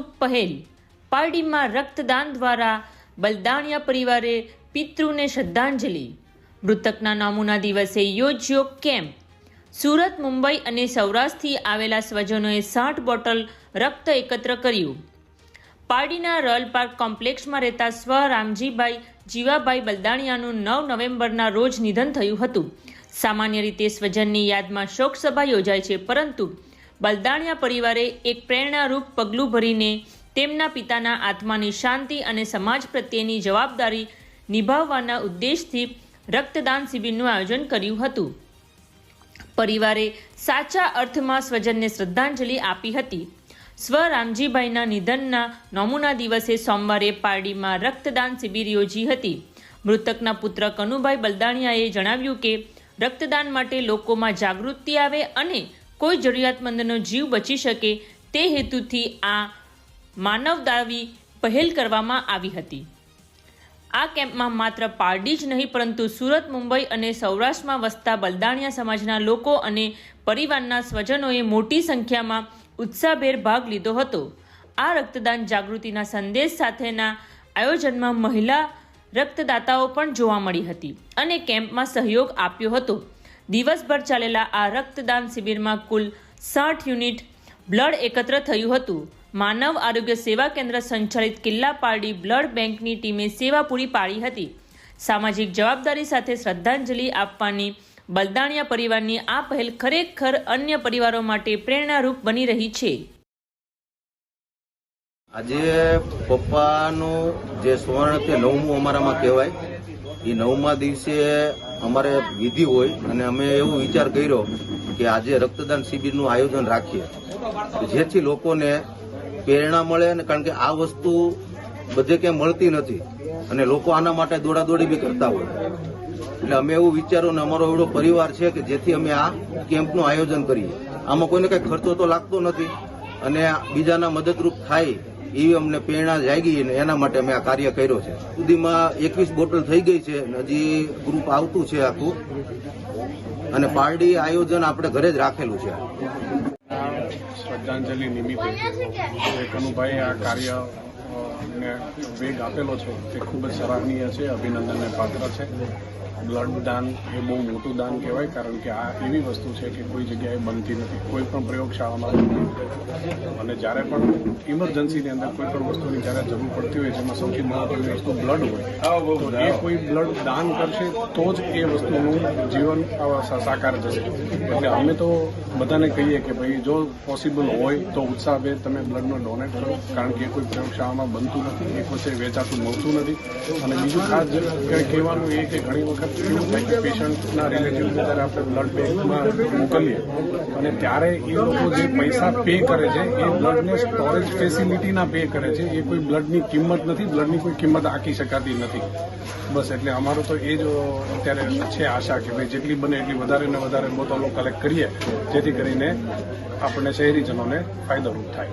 પહેલ. પારડીમાં રક્તદાન દ્વારા બલદાણિયા પરિવારે પિતૃને શ્રદ્ધાંજલિ. મૃતકના નમૂના દિવસે યોજ્યો કેમ્પ. સુરત, મુંબઈ અને સૌરાષ્ટ્રથી આવેલા સ્વજનોએ સાઠ બોટલ રક્ત એકત્ર કર્યું. પારડીના રોયલ પાર્ક કોમ્પ્લેક્સમાં રહેતા સ્વ રામજીભાઈ જીવાભાઈ બલદાણિયાનું નવ નવેમ્બરના રોજ નિધન થયું હતું. સામાન્ય રીતે સ્વજનની યાદમાં શોકસભા યોજાય છે, પરંતુ બલદાણિયા પરિવારે એક પ્રેરણારૂપ પગલું ભરીને તેમના પિતાના આત્માની શાંતિ અને સમાજ પ્રત્યેની જવાબદારી નિભાવવાના ઉદ્દેશથી રક્તદાન શિબિરનું આયોજન કર્યું હતું. પરિવારે સાચા અર્થમાં સ્વજનને શ્રદ્ધાંજલિ આપી હતી. સ્વ રામજીભાઈના નિધનના નમૂના દિવસે સોમવારે પારડીમાં રક્તદાન શિબિર યોજી હતી. મૃતકના પુત્ર કનુભાઈ બલદાણિયાએ જણાવ્યું કે, રક્તદાન માટે લોકોમાં જાગૃતિ આવે અને કોઈ જરૂરિયાતમંદનો જીવ બચી શકે તે હેતુથી આ માનવદાવી પહેલ કરવામાં આવી હતી. આ કેમ્પમાં માત્ર પારડી જ નહીં, પરંતુ સુરત, મુંબઈ અને સૌરાષ્ટ્રમાં વસતા બલદાણિયા સમાજના લોકો અને પરિવારના સ્વજનોએ મોટી સંખ્યામાં ઉત્સાહભેર ભાગ લીધો હતો. આ રક્તદાન જાગૃતિના સંદેશ સાથેના આયોજનમાં મહિલા રક્તદાતાઓ પણ જોવા મળી હતી અને કેમ્પમાં સહયોગ આપ્યો હતો. દિવસભર ચાલેલા આ રક્તદાન શિબિરમાં કુલ સાઠ યુનિટ બ્લડ એકત્ર થયું હતું. માનવ આરોગ્ય સેવા કેન્દ્ર સંચાલિત કિલ્લા પારડી બ્લડ બેંકની ટીમે સેવા પૂરી પાડી હતી. સામાજિક જવાબદારી સાથે શ્રદ્ધાંજલિ આપવાની બલદાણિયા પરિવારની આ પહેલ ખરેખર અન્ય પરિવારો માટે પ્રેરણારૂપ બની રહી છે. આજે પપ્પાનું જે સુવર્ણ તે નવમું અમારામાં કહેવાય. એ નવમા દિવસે અમારે વિધિ હોય અને અમે એવો વિચાર કર્યો કે આજે રક્તદાન શિબિરનું આયોજન રાખીએ. જેથી લોકોને પ્રેરણા મળે અને કારણ કે આ વસ્તુ બધે ક્યાંય મળતી નથી અને લોકો આના માટે દોડાદોડી બી કરતા હોય. એટલે અમે એવું વિચારો ને અમારો એવડો પરિવાર છે કે જેથી અમે આ કેમ્પનું આયોજન કરીએ. આમાં કોઈને કઈ ખર્ચો તો લાગતો નથી. અને બીજાના મદદરૂપ થાય એવી અમને પ્રેરણા જાગી અને એના માટે અમે આ કાર્ય કર્યો છે. સુધીમાં એકવીસ બોટલ થઈ ગઈ છે હજી ગ્રુપ આવતું છે આખું. અને પાર્ટી આયોજન આપણે ઘરે જ રાખેલું છે. શ્રદ્ધાંજલિ નિમિત્તે કનુભાઈ આ કાર્ય વેગ આપેલો છે. તે ખૂબ જ સરાહનીય છે અભિનંદનને પાત્ર છે. બ્લડ દાન એ બહુ મોટું દાન કહેવાય કારણ કે આ એવી વસ્તુ છે કે કોઈ જગ્યાએ બનતી નથી. કોઈ પણ પ્રયોગશાળામાં અને જ્યારે પણ ઇમરજન્સીની અંદર કોઈ પણ વસ્તુની જ્યારે જરૂર પડતી હોય જેમાં સૌથી મહત્વની વસ્તુ બ્લડ હોય એ કોઈ બ્લડ દાન કરશે તો જ એ વસ્તુનું જીવન સાકાર જશે. એટલે અમે તો બધાને કહીએ કે ભાઈ જો પોસિબલ હોય તો ઉત્સાહભેર તમે બ્લડનો ડોનેટ કરો કારણ કે એ કોઈ પ્રયોગશાળામાં બનતું નથી એક વચ્ચે વેચાતું મળતું નથી. અને બીજું ખાસ કંઈ કહેવાનું એ કે ઘણી વખત પેશન્ટના રિલેટિવ જ્યારે આપણે બ્લડ બેંકમાં મોકલીએ. અને ત્યારે એ લોકો જે પૈસા પે કરે છે, એ બ્લડને સ્ટોરેજ ફેસિલિટીના પે કરે છે. એ કોઈ બ્લડની કિંમત નથી બ્લડની કોઈ કિંમત આંકી શકાતી નથી. બસ એટલે અમારું તો એ જ અત્યારે છે આશા કે ભાઈ જેટલી બને એટલી વધારે ને વધારે બોટલો કલેક્ટ કરીએ, જેથી કરીને આપણને શહેરીજનોને ફાયદો થાય.